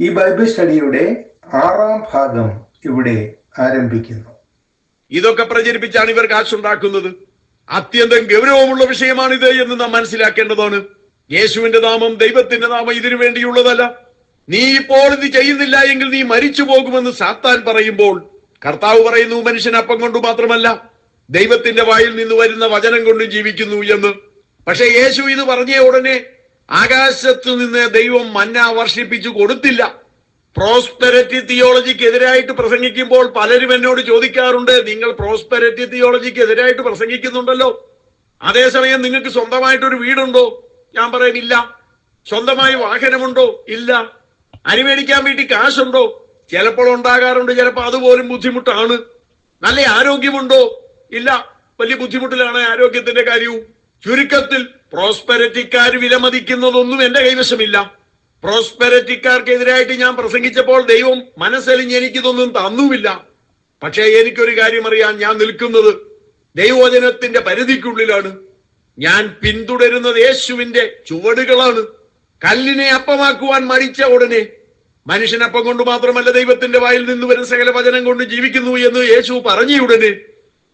ഈ ബൈബിൾ സ്റ്റഡിയുടെ ആറാം ഭാഗം ഇവിടെ ആരംഭിക്കുന്നു. ഇതൊക്കെ പ്രചരിപ്പിച്ചാണ് ഇവർ കാശുണ്ടാക്കുന്നത് അത്യന്തം ഗൗരവമുള്ള വിഷയമാണിത് എന്ന് നാം മനസ്സിലാക്കേണ്ടതാണ്. യേശുവിന്റെ നാമം ദൈവത്തിന്റെ നാമം ഇതിനു വേണ്ടിയുള്ളതല്ല. നീ ഇപ്പോൾ ഇത് ചെയ്യുന്നില്ല എങ്കിൽ നീ മരിച്ചു പോകുമെന്ന് സാത്താൻ പറയുമ്പോൾ കർത്താവ് പറയുന്നു മനുഷ്യൻ അപ്പം കൊണ്ട് മാത്രമല്ല ദൈവത്തിന്റെ വായിൽ നിന്ന് വരുന്ന വചനം കൊണ്ട് ജീവിക്കുന്നു എന്ന്. പക്ഷെ യേശു ഇത് പറഞ്ഞ ഉടനെ ആകാശത്തു നിന്ന് ദൈവം മന്ന വർഷിപ്പിച്ചു കൊടുത്തില്ല. പ്രോസ്പെരിറ്റി തിയോളജിക്ക് എതിരായിട്ട് പ്രസംഗിക്കുമ്പോൾ പലരും എന്നോട് ചോദിക്കാറുണ്ട് നിങ്ങൾ പ്രോസ്പെരറ്റി തിയോളജിക്ക് എതിരായിട്ട് പ്രസംഗിക്കുന്നുണ്ടല്ലോ? അതേസമയം നിങ്ങൾക്ക് സ്വന്തമായിട്ടൊരു വീടുണ്ടോ? ഞാൻ പറയുന്നില്ല സ്വന്തമായി വാഹനമുണ്ടോ? ഇല്ല. അരി മേടിക്കാൻ വേണ്ടി കാശുണ്ടോ? ചിലപ്പോൾ ഉണ്ടാകാറുണ്ട് ചിലപ്പോൾ അതുപോലും ബുദ്ധിമുട്ടാണ്. നല്ല ആരോഗ്യമുണ്ടോ? ഇല്ല. വലിയ ബുദ്ധിമുട്ടിലാണ് ആരോഗ്യത്തിന്റെ കാര്യവും. ചുരുക്കത്തിൽ പ്രോസ്പെരറ്റിക്കാർ വിലമതിക്കുന്നതൊന്നും എന്റെ കൈവശമില്ല. പ്രോസ്പെരിറ്റിക്കാർക്കെതിരായിട്ട് ഞാൻ പ്രസംഗിച്ചപ്പോൾ ദൈവം മനസ്സലിഞ്ഞ് എനിക്കിതൊന്നും തന്നുമില്ല. പക്ഷേ എനിക്കൊരു കാര്യം അറിയാൻ ഞാൻ നിൽക്കുന്നത് ദൈവവചനത്തിന്റെ പരിധിക്കുള്ളിലാണ്. ഞാൻ പിന്തുടരുന്നത് യേശുവിന്റെ ചുവടുകളാണ്. കല്ലിനെ അപ്പമാക്കുവാൻ മടിച്ച ഉടനെ മനുഷ്യനപ്പം കൊണ്ട് മാത്രമല്ല ദൈവത്തിന്റെ വായിൽ നിന്ന് വരുന്ന സകല വചനം കൊണ്ട് ജീവിക്കുന്നു എന്ന് യേശു പറഞ്ഞ ഉടനെ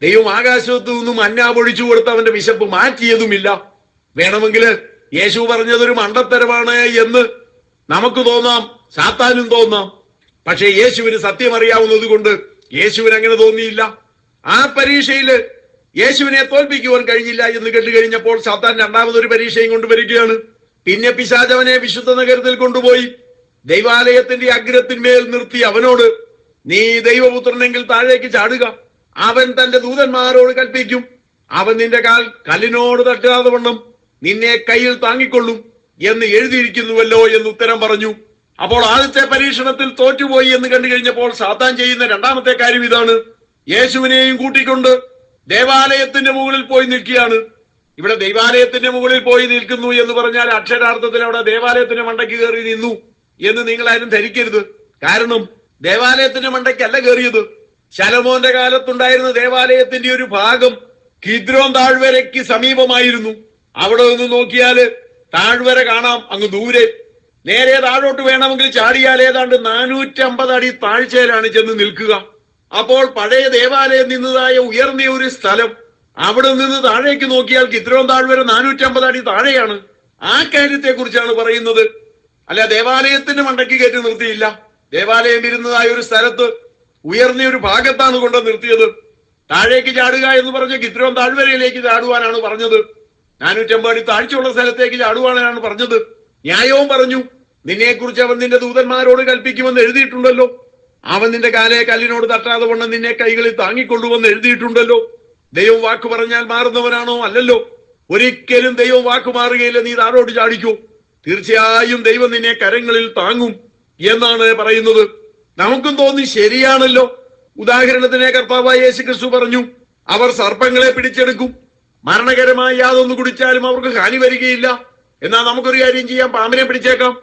ദൈവം ആകാശത്തു നിന്നും അന്ന പൊഴിച്ചു കൊടുത്ത് അവന്റെ വിശപ്പ് മാറ്റിയതുമില്ല. വേണമെങ്കിൽ യേശു പറഞ്ഞതൊരു മണ്ടത്തരമാണ് എന്ന് നമുക്ക് തോന്നാം സാത്താനും തോന്നാം. പക്ഷേ യേശുവിന് സത്യം അറിയാവുന്നത് കൊണ്ട് യേശുവിന് അങ്ങനെ തോന്നിയില്ല. ആ പരീക്ഷയിൽ യേശുവിനെ തോൽപ്പിക്കുവാൻ കഴിഞ്ഞില്ല എന്ന് കേട്ട് കഴിഞ്ഞപ്പോൾ സാത്താൻ രണ്ടാമതൊരു പരീക്ഷയും കൊണ്ടുവരികയാണ്. പിന്നെ പിശാചവനെ വിശുദ്ധ നഗരത്തിൽ കൊണ്ടുപോയി. ദൈവാലയത്തിന്റെ അഗ്രത്തിന്മേൽ നിർത്തി അവനോട് നീ ദൈവപുത്രനെങ്കിൽ താഴേക്ക് ചാടുക. അവൻ തന്റെ ദൂതന്മാരോട് കൽപ്പിക്കും. അവൻ നിന്റെ കാൽ കല്ലിനോട് തട്ടാതെ വണ്ണം. നിന്നെ കയ്യിൽ താങ്ങിക്കൊള്ളും. എന്ന് എഴുതിയിരിക്കുന്നുവല്ലോ എന്ന് ഉത്തരം പറഞ്ഞു. അപ്പോൾ ആദ്യത്തെ പരീക്ഷണത്തിൽ തോറ്റുപോയി എന്ന് കണ്ടു കഴിഞ്ഞപ്പോൾ സാത്താൻ ചെയ്യുന്ന രണ്ടാമത്തെ കാര്യം ഇതാണ്. യേശുവിനെയും കൂട്ടിക്കൊണ്ട് ദേവാലയത്തിന്റെ മുകളിൽ പോയി നിൽക്കുകയാണ്. ഇവിടെ ദൈവാലയത്തിന്റെ മുകളിൽ പോയി നിൽക്കുന്നു എന്ന് പറഞ്ഞാൽ അക്ഷരാർത്ഥത്തിൽ അവിടെ ദേവാലയത്തിന്റെ മണ്ടയ്ക്ക് കയറി നിന്നു എന്ന് നിങ്ങൾ ആരും ധരിക്കരുത്. കാരണം ദേവാലയത്തിന്റെ മണ്ടയ്ക്കല്ല കയറിയത്. ശലമോന്റെ കാലത്തുണ്ടായിരുന്ന ദേവാലയത്തിന്റെ ഒരു ഭാഗം കിദ്രോൻ താഴ്വരയ്ക്ക് സമീപമായിരുന്നു. അവിടെ നിന്ന് നോക്കിയാൽ താഴ്വര കാണാം അങ്ങ് ദൂരെ. നേരെ താഴോട്ട് വേണമെങ്കിൽ ചാടിയാൽ ഏതാണ്ട് നാനൂറ്റമ്പത് അടി താഴ്ചയിലാണ് ചെന്ന് നിൽക്കുക. അപ്പോൾ പഴയ ദേവാലയം നിന്നതായ ഉയർന്ന ഒരു സ്ഥലം. അവിടെ നിന്ന് താഴേക്ക് നോക്കിയാൽ ചിത്രം താഴ്വര നാനൂറ്റമ്പത് അടി താഴെയാണ്. ആ കാര്യത്തെ കുറിച്ചാണ് പറയുന്നത്. അല്ല ദേവാലയത്തിന് മണ്ടയ്ക്ക് കയറ്റി നിർത്തിയില്ല. ദേവാലയം ഇരുന്നതായ ഒരു സ്ഥലത്ത് ഉയർന്ന ഒരു ഭാഗത്താണ് കൊണ്ട് നിർത്തിയത്. താഴേക്ക് ചാടുക എന്ന് പറഞ്ഞ ചിത്രം താഴ്വരയിലേക്ക് ചാടുവാനാണ് പറഞ്ഞത്. നാനൂറ്റമ്പത് അടി താഴ്ചയുള്ള സ്ഥലത്തേക്ക് ചാടുവാണെന്നാണ് പറഞ്ഞത്. ന്യായവും പറഞ്ഞു. നിന്നെക്കുറിച്ച് അവൻ നിന്റെ ദൂതന്മാരോട് കൽപ്പിക്കുമെന്ന് എഴുതിയിട്ടുണ്ടല്ലോ. അവൻ നിന്റെ കാലയെ കല്ലിനോട് തട്ടാതെ വണ്ണം നിന്നെ കൈകളിൽ താങ്ങിക്കൊള്ളുവെന്ന് എഴുതിയിട്ടുണ്ടല്ലോ. ദൈവം വാക്ക് പറഞ്ഞാൽ മാറുന്നവനാണോ അല്ലല്ലോ. ഒരിക്കലും ദൈവം വാക്ക് മാറുകയില്ല നീ താഴോട്ട് ചാടിക്കൂ. തീർച്ചയായും ദൈവം നിന്നെ കരങ്ങളിൽ താങ്ങും എന്നാണ് പറയുന്നത്. നമുക്കും തോന്നി ശരിയാണല്ലോ. ഉദാഹരണത്തിന് കർത്താവായ യേശു ക്രിസ്തു പറഞ്ഞു അവർ സർപ്പങ്ങളെ പിടിച്ചെടുക്കും മരണകരമായ യാതൊന്ന് കുടിച്ചാലും അവർക്ക് ഹാനി വരികയില്ല. എന്നാൽ നമുക്കൊരു കാര്യം ചെയ്യാം. പാമ്പിനെ പിടിച്ചേക്കാം.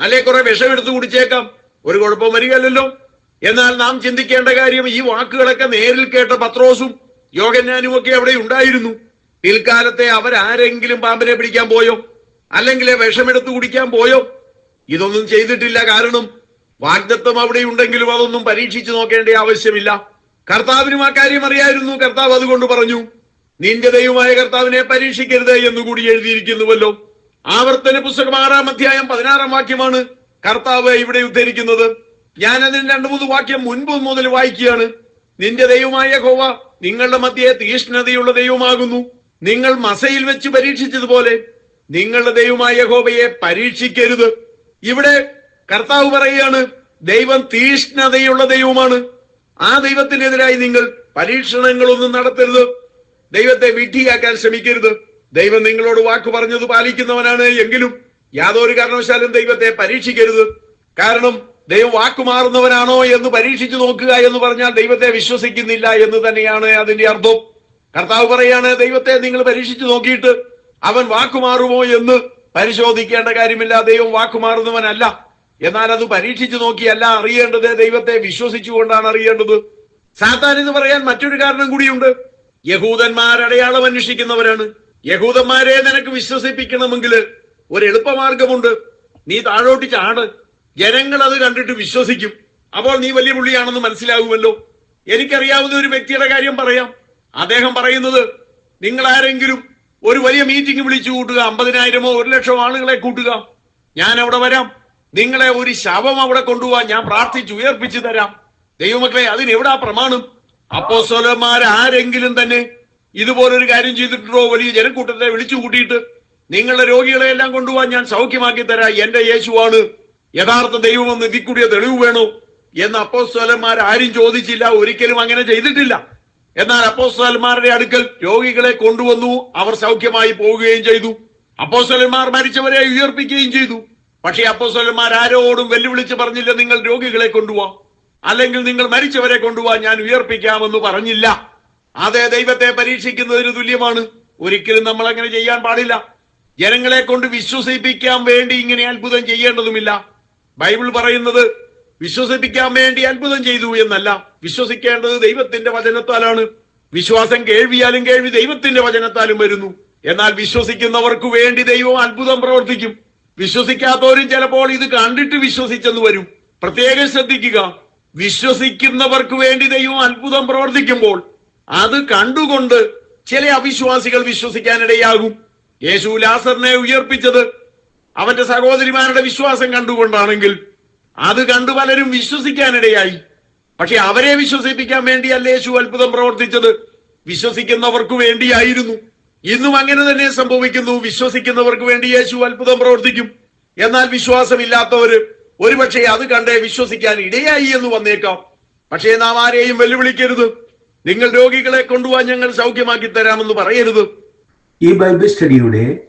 അല്ലെ കുറെ വിഷമെടുത്ത് കുടിച്ചേക്കാം. ഒരു കുഴപ്പം വരികയല്ലല്ലോ. എന്നാൽ നാം ചിന്തിക്കേണ്ട കാര്യം ഈ വാക്കുകളൊക്കെ നേരിൽ കേട്ട പത്രോസും യോഗന്യാനും ഒക്കെ അവിടെ ഉണ്ടായിരുന്നു. പിൽക്കാലത്തെ അവരാരെങ്കിലും പാമ്പിനെ പിടിക്കാൻ പോയോ? അല്ലെങ്കിൽ വിഷമെടുത്ത് കുടിക്കാൻ പോയോ? ഇതൊന്നും ചെയ്തിട്ടില്ല. കാരണം വാഗ്ദത്വം അവിടെ ഉണ്ടെങ്കിലും അതൊന്നും പരീക്ഷിച്ചു നോക്കേണ്ട ആവശ്യമില്ല. കർത്താവിനും ആ കാര്യം അറിയായിരുന്നു. കർത്താവ് അതുകൊണ്ട് പറഞ്ഞു നിന്റെ ദൈവമായ കർത്താവിനെ പരീക്ഷിക്കരുത് എന്നുകൂടി എഴുതിയിരിക്കുന്നുവല്ലോ. ആവർത്തന പുസ്തകം ആറാം അധ്യായം പതിനാറാം വാക്യമാണ് കർത്താവ് ഇവിടെ ഉദ്ധരിക്കുന്നത്. ഞാൻ അതിന് രണ്ടു മൂന്ന് വാക്യം മുൻപ് മുതൽ വായിക്കുകയാണ്. നിന്റെ ദൈവമായ ഹോവ നിങ്ങളുടെ മധ്യയെ തീഷ്ണതയുള്ള ദൈവമാകുന്നു. നിങ്ങൾ മസയിൽ വെച്ച് പരീക്ഷിച്ചതുപോലെ നിങ്ങളുടെ ദൈവമായ ഗോവയെ പരീക്ഷിക്കരുത്. ഇവിടെ കർത്താവ് പറയുകയാണ് ദൈവം തീഷ്ണതയുള്ള ദൈവമാണ്. ആ ദൈവത്തിനെതിരായി നിങ്ങൾ പരീക്ഷണങ്ങളൊന്നും നടത്തരുത്. ദൈവത്തെ വിഡ്ഢിയാക്കാൻ ശ്രമിക്കരുത്. ദൈവം നിങ്ങളോട് വാക്ക് പറഞ്ഞത് പാലിക്കുന്നവനാണ് എങ്കിലും യാതൊരു കാരണവശാലും ദൈവത്തെ പരീക്ഷിക്കരുത്. കാരണം ദൈവം വാക്ക് മാറുന്നവനാണോ എന്ന് പരീക്ഷിച്ചു നോക്കുക എന്ന് പറഞ്ഞാൽ ദൈവത്തെ വിശ്വസിക്കുന്നില്ല എന്ന് തന്നെയാണ് അതിന്റെ അർത്ഥം. കർത്താവ് പറയാണ് ദൈവത്തെ നിങ്ങൾ പരീക്ഷിച്ചു നോക്കിയിട്ട് അവൻ വാക്കുമാറുമോ എന്ന് പരിശോധിക്കേണ്ട കാര്യമില്ല. ദൈവം വാക്കുമാറുന്നവനല്ല എന്നാൽ അത് പരീക്ഷിച്ചു നോക്കിയല്ല അറിയേണ്ടത് ദൈവത്തെ വിശ്വസിച്ചുകൊണ്ടാണ് അറിയേണ്ടത്. സാത്താൻ എന്ന് പറയാൻ മറ്റൊരു കാരണം കൂടിയുണ്ട്. യഹൂദന്മാർ അടയാളം അന്വേഷിക്കുന്നവരാണ്. യഹൂദന്മാരെ നിനക്ക് വിശ്വസിപ്പിക്കണമെങ്കിൽ ഒരു എളുപ്പമാർഗമുണ്ട്. നീ താഴോട്ട് ചാട്. ജനങ്ങൾ അത് കണ്ടിട്ട് വിശ്വസിക്കും. അപ്പോൾ നീ വലിയ പുള്ളിയാണെന്ന് മനസ്സിലാകുമല്ലോ എനിക്കറിയാവുന്ന ഒരു വ്യക്തിയുടെ കാര്യം പറയാം. അദ്ദേഹം പറയുന്നത് നിങ്ങൾ ആരെങ്കിലും ഒരു വലിയ മീറ്റിംഗ് വിളിച്ചു കൂട്ടുക അമ്പതിനായിരമോ ഒരു ലക്ഷമോ ആളുകളെ കൂട്ടുക ഞാൻ അവിടെ വരാം. നിങ്ങളെ ഒരു ശവം അവിടെ കൊണ്ടുപോവാൻ ഞാൻ പ്രാർത്ഥിച്ച് ഉയർപ്പിച്ചു തരാം. ദൈവമക്കളെ അതിനെവിടാ പ്രമാണം? ആരെങ്കിലും തന്നെ ഇതുപോലൊരു കാര്യം ചെയ്തിട്ടുണ്ടോ? വലിയ ജനക്കൂട്ടത്തെ വിളിച്ചു കൂട്ടിയിട്ട് നിങ്ങളുടെ രോഗികളെ എല്ലാം കൊണ്ടുപോകാൻ ഞാൻ സൗഖ്യമാക്കി തരാം. എന്റെ യേശുവാണ്. യഥാർത്ഥ ദൈവമെന്ന് ഇതിൽ കൂടിയ തെളിവ് വേണോ? എന്ന് അപ്പോസ്തലന്മാർ ആരും ചോദിച്ചില്ല. ഒരിക്കലും അങ്ങനെ ചെയ്തിട്ടില്ല. എന്നാൽ അപ്പോസ്തലന്മാരുടെ അടുക്കൽ രോഗികളെ കൊണ്ടുവന്നു. അവർ സൗഖ്യമായി പോവുകയും ചെയ്തു. അപ്പോസ്തലന്മാർ മരിച്ചവരെ ഉയർപ്പിക്കുകയും ചെയ്തു. പക്ഷേ അപ്പോസ്തലന്മാർ ആരോടും വെല്ലുവിളിച്ച് പറഞ്ഞില്ല നിങ്ങൾ രോഗികളെ കൊണ്ടുപോവാം. അല്ലെങ്കിൽ നിങ്ങൾ മരിച്ചവരെ കൊണ്ടുപോകാൻ ഞാൻ ഉയർപ്പിക്കാമെന്ന് പറഞ്ഞില്ല. അതേ ദൈവത്തെ പരീക്ഷിക്കുന്നതിന് തുല്യമാണ്. ഒരിക്കലും നമ്മൾ അങ്ങനെ ചെയ്യാൻ പാടില്ല. ജനങ്ങളെ കൊണ്ട് വിശ്വസിപ്പിക്കാൻ വേണ്ടി ഇങ്ങനെ അത്ഭുതം ചെയ്യേണ്ടതുമില്ല. ബൈബിൾ പറയുന്നത് വിശ്വസിപ്പിക്കാൻ വേണ്ടി അത്ഭുതം ചെയ്തു എന്നല്ല. വിശ്വസിക്കേണ്ടത് ദൈവത്തിന്റെ വചനത്താലാണ്. വിശ്വാസം കേൾവിയാലും കേൾവി ദൈവത്തിന്റെ വചനത്താലും വരുന്നു. എന്നാൽ വിശ്വസിക്കുന്നവർക്ക് വേണ്ടി ദൈവം അത്ഭുതം പ്രവർത്തിക്കും. വിശ്വസിക്കാത്തവരും ചിലപ്പോൾ ഇത് കണ്ടിട്ട് വിശ്വസിച്ചെന്ന് വരും. പ്രത്യേകം ശ്രദ്ധിക്കുക. വിശ്വസിക്കുന്നവർക്ക് വേണ്ടി ദൈവം അത്ഭുതം പ്രവർത്തിക്കുമ്പോൾ അത് കണ്ടുകൊണ്ട് ചില അവിശ്വാസികൾ വിശ്വസിക്കാനിടയാകും. യേശു ലാസറിനെ ഉയർപ്പിച്ചത് അവന്റെ സഹോദരിമാരുടെ വിശ്വാസം കണ്ടുകൊണ്ടാണെങ്കിൽ അത് കണ്ടു പലരും വിശ്വസിക്കാനിടയായി. പക്ഷെ അവരെ വിശ്വസിപ്പിക്കാൻ വേണ്ടിയല്ല യേശു അത്ഭുതം പ്രവർത്തിച്ചത്? വിശ്വസിക്കുന്നവർക്ക് വേണ്ടിയായിരുന്നു. ഇന്നും അങ്ങനെ തന്നെ സംഭവിക്കുന്നു. വിശ്വസിക്കുന്നവർക്ക് വേണ്ടി യേശു അത്ഭുതം പ്രവർത്തിക്കും. എന്നാൽ വിശ്വാസമില്ലാത്തവര് ഒരുപക്ഷെ അത് കണ്ടേ വിശ്വസിക്കാൻ ഇടയായി എന്ന് വന്നേക്കാം. പക്ഷേ നാം ആരെയും വെല്ലുവിളിക്കരുത്. നിങ്ങൾ രോഗികളെ കൊണ്ടുപോകാൻ ഞങ്ങൾ സൗഖ്യമാക്കി തരാമെന്ന് പറയരുത്. ഈ ബൈബിൾ സ്റ്റഡിയുടെ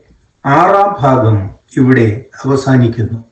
ആറാം ഭാഗം ഇവിടെ അവസാനിക്കുന്നു.